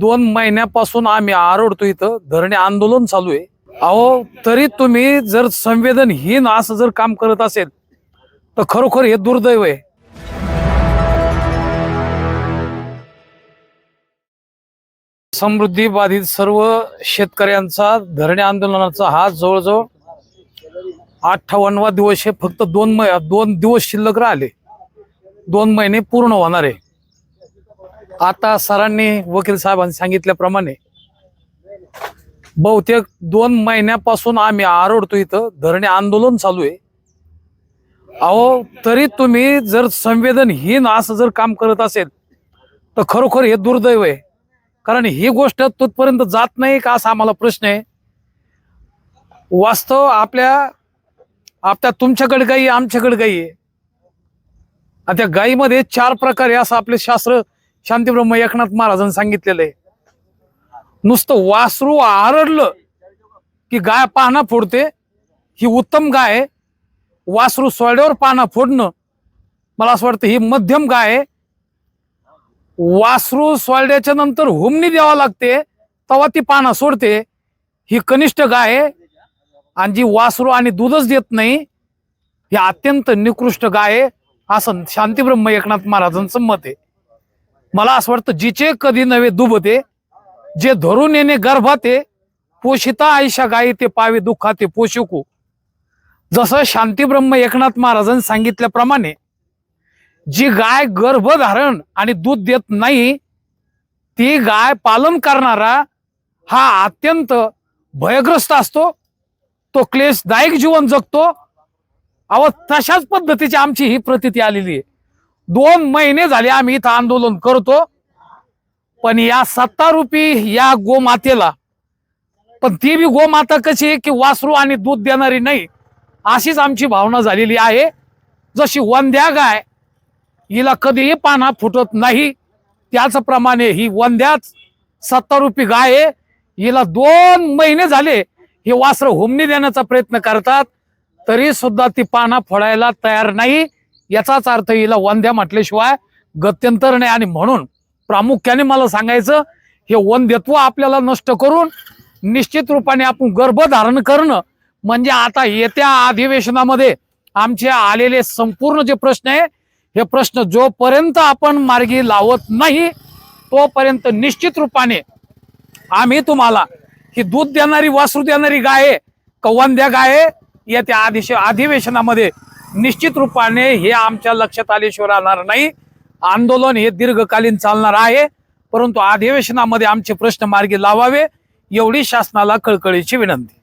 दोन महिन्यापासून आम्ही आरडतो इथं. धरणे आंदोलन चालू आहे. अहो तरी तुम्ही जर संवेदनहीन असं जर काम करत असेल तर खरोखर हे दुर्दैव आहे. समृद्धी बाधित सर्व शेतकऱ्यांचा धरणे आंदोलनाचा हा जवळजवळ अठ्ठावन्नवा दिवस हे फक्त दोन मै दोन दिवस शिल्लक राहिले. दोन महिने पूर्ण होणार आहे. आता सरांनी वकील साहेबांनी सांगितल्याप्रमाणे बहुतेक दोन महिन्यापासून आम्ही आरोडतो इथं. धरणे आंदोलन चालू आहे. अहो तरी तुम्ही जर संवेदनहीन असं जर काम करत असेल तर खरोखर हे दुर्दैव आहे. कारण ही गोष्ट तिथपर्यंत जात नाही का असा आम्हाला प्रश्न आहे. वास्तव आपल्या आपल्या तुमच्याकडे गाई आमच्याकडे गाई आहे. आणि त्या गायीमध्ये चार प्रकार आहे असं आपले शास्त्र शांतीब्रह्म एकनाथ महाराजांनी सांगितलेलं आहे. नुसतं वासरू आरडलं की गाय पाहणा फोडते. ही उत्तम गाय आहे. वासरू सोड्यावर पाना फोडणं. मला असं वाटतं ही मध्यम गाय आहे. वासरू सोडल्याच्या नंतर हुमणी द्यावा लागते. तेव्हा ती पाना सोडते. ही कनिष्ठ गाय आहे. आणि जी वासरू आणि दूधच देत नाही ही अत्यंत निकृष्ट गाय आहे. असं शांतीब्रह्म एकनाथ महाराजांचं मत आहे. मला असं वाटतं जिचे कधी नव्हे दुबते जे धरून येणे गर्भाते पोषिता आयुष्या गायी ते पावे दुःखाते पोषकू. जसं शांतीब्रह्म एकनाथ महाराजांनी सांगितल्याप्रमाणे जी गाय गर्भधारण आणि दूध देत नाही ती गाय पालन करणारा हा अत्यंत भयग्रस्त असतो तो क्लेशदायक जीवन जगतो. अहो तशाच पद्धतीची आमची ही प्रतिती आलेली आहे. दोन महिने झाले आम्ही इथं आंदोलन करतो. पण या सत्तारूपी या गोमातेला पण ती बी गोमाता कशी आहे की वासरू आणि दूध देणारी नाही अशीच आमची भावना झालेली आहे. जशी वंद्या गाय हिला कधीही पाना फुटत नाही. त्याचप्रमाणे ही वंद्याच सत्तारूपी गाय आहे. हिला दोन महिने झाले हे वासरं हुमणी देण्याचा प्रयत्न करतात तरी सुद्धा ती पाना फोडायला तयार नाही. याचाच अर्थ हिला वंद्या म्हटल्याशिवाय गत्यंतर नाही. आणि म्हणून प्रामुख्याने मला सांगायचं हे वंद्यत्व आपल्याला नष्ट करून निश्चित रूपाने आपण गर्भधारण करणं म्हणजे आता येत्या अधिवेशनामध्ये आमचे आलेले संपूर्ण जे प्रश्न आहे हे प्रश्न जोपर्यंत आपण मार्गी लावत नाही तोपर्यंत निश्चित रूपाने आम्ही तुम्हाला ही दूध देणारी वासरू देणारी गाय आहे, कवंद्या गाय येत्या आदिश अधिवेशनामध्ये निश्चित रूपाने हे आमच्या लक्षात आल्याशिवाय राहणार नाही. आंदोलन हे दीर्घकालीन चालणार आहे. परंतु अधिवेशनामध्ये आमचे प्रश्न मार्गी लावावे एवढी शासनाला कळकळीची विनंती.